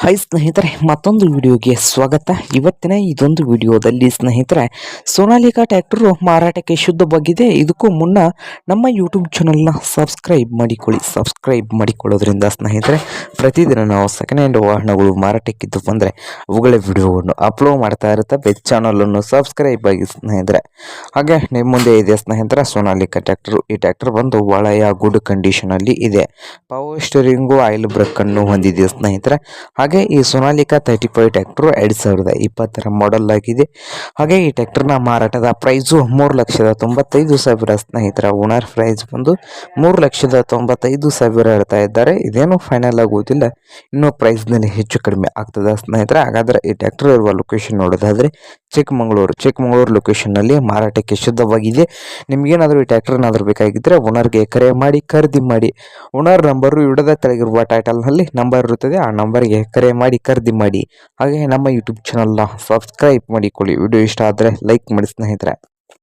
Hi ಸ್ನೇಹಿತರೆ, ಮತ್ತೊಂದು ವಿಡಿಯೋಗೆ ಸ್ವಾಗತ. ಇವತ್ತಿನ ಇದೊಂದು ವಿಡಿಯೋದಲ್ಲಿ ಸ್ನೇಹಿತರೆ, ಸೋನಾಲಿಕಾ ಟ್ಯಾಕ್ಟರು ಮಾರಾಟಕ್ಕೆ ಶುದ್ಧವಾಗಿದೆ. ಇದಕ್ಕೂ ಮುನ್ನ ನಮ್ಮ ಯೂಟ್ಯೂಬ್ ಚಾನಲ್ನ ಸಬ್ಸ್ಕ್ರೈಬ್ ಮಾಡಿಕೊಳ್ಳಿ. ಸಬ್ಸ್ಕ್ರೈಬ್ ಮಾಡಿಕೊಳ್ಳೋದ್ರಿಂದ ಸ್ನೇಹಿತರೆ, ಪ್ರತಿದಿನ ನಾವು ಸೆಕೆಂಡ್ ಹ್ಯಾಂಡ್ ವಾಹನಗಳು ಮಾರಾಟಕ್ಕಿದ್ದು ಬಂದರೆ ಅವುಗಳ ವಿಡಿಯೋವನ್ನು ಅಪ್ಲೋಡ್ ಮಾಡ್ತಾ ಇರುತ್ತೆ. ಚಾನಲನ್ನು ಸಬ್ಸ್ಕ್ರೈಬ್ ಆಗಿ ಸ್ನೇಹಿತರೆ. ಹಾಗೆ ನಿಮ್ಮ ಮುಂದೆ ಇದೆ ಸ್ನೇಹಿತರೆ, ಸೋನಾಲಿಕಾ ಟ್ಯಾಕ್ಟರು. ಈ ಟ್ಯಾಕ್ಟರ್ ಬಂದು ಒಳ್ಳೆಯ ಗುಡ್ ಕಂಡೀಷನಲ್ಲಿ ಇದೆ. ಪವರ್ ಸ್ಟೀರಿಂಗು ಆಯಿಲ್ ಬ್ರೇಕನ್ನು ಹೊಂದಿದೆ ಸ್ನೇಹಿತರೆ. ಹಾಗೆ ಈ ಸೋನಾಲಿಕಾ ತರ್ಟಿ ಫೈವ್ ಟ್ಯಾಕ್ಟ್ರು ಎರಡು ಸಾವಿರದ ಇಪ್ಪತ್ತರ ಮಾಡೆಲ್ ಆಗಿದೆ. ಹಾಗೆ ಈ ಟ್ಯಾಕ್ಟರ್ನ ಮಾರಾಟದ ಪ್ರೈಸು ಮೂರು ಲಕ್ಷದ ತೊಂಬತ್ತೈದು ಸಾವಿರ ಸ್ನೇಹಿತರ ಓನರ್ ಪ್ರೈಸ್ ಬಂದು ಮೂರು ಲಕ್ಷದ ತೊಂಬತ್ತೈದು ಸಾವಿರ ಹೇಳ್ತಾ ಇದ್ದಾರೆ. ಇದೇನು ಫೈನಲ್ ಆಗುವುದಿಲ್ಲ ಇನ್ನೂ ಪ್ರೈಸ್ನಲ್ಲಿ ಹೆಚ್ಚು ಕಡಿಮೆ ಆಗ್ತದೆ ಸ್ನೇಹಿತರೆ. ಹಾಗಾದರೆ ಈ ಟ್ಯಾಕ್ಟರ್ ಇರುವ ಲೊಕೇಶನ್ ನೋಡೋದಾದರೆ ಚಿಕ್ಕಮಗಳೂರು. ಚಿಕ್ಕಮಗಳೂರು ಲೊಕೇಶನ್ನಲ್ಲಿ ಮಾರಾಟಕ್ಕೆ ಶುದ್ಧವಾಗಿದೆ. ನಿಮಗೇನಾದರೂ ಈ ಟ್ರ್ಯಾಕ್ಟರ್ ಏನಾದರೂ ಬೇಕಾಗಿದ್ದರೆ ಓನರ್ಗೆ ಕರೆ ಮಾಡಿ, ಖರೀದಿ ಮಾಡಿ. ಓನರ್ ನಂಬರು ಇಡದ ತೆಳಗಿರುವ ಟೈಟಲ್ನಲ್ಲಿ ನಂಬರ್ ಇರುತ್ತದೆ. ಆ ನಂಬರ್ಗೆ ಕರೆ ಮಾಡಿ, ಖರೀದಿ ಮಾಡಿ. ಹಾಗೆ ನಮ್ಮ ಯೂಟ್ಯೂಬ್ ಚಾನಲ್ನ ಸಬ್ಸ್ಕ್ರೈಬ್ ಮಾಡಿಕೊಳ್ಳಿ. ವಿಡಿಯೋ ಇಷ್ಟ ಆದರೆ ಲೈಕ್ ಮಾಡಿ ಸ್ನೇಹಿತರೆ.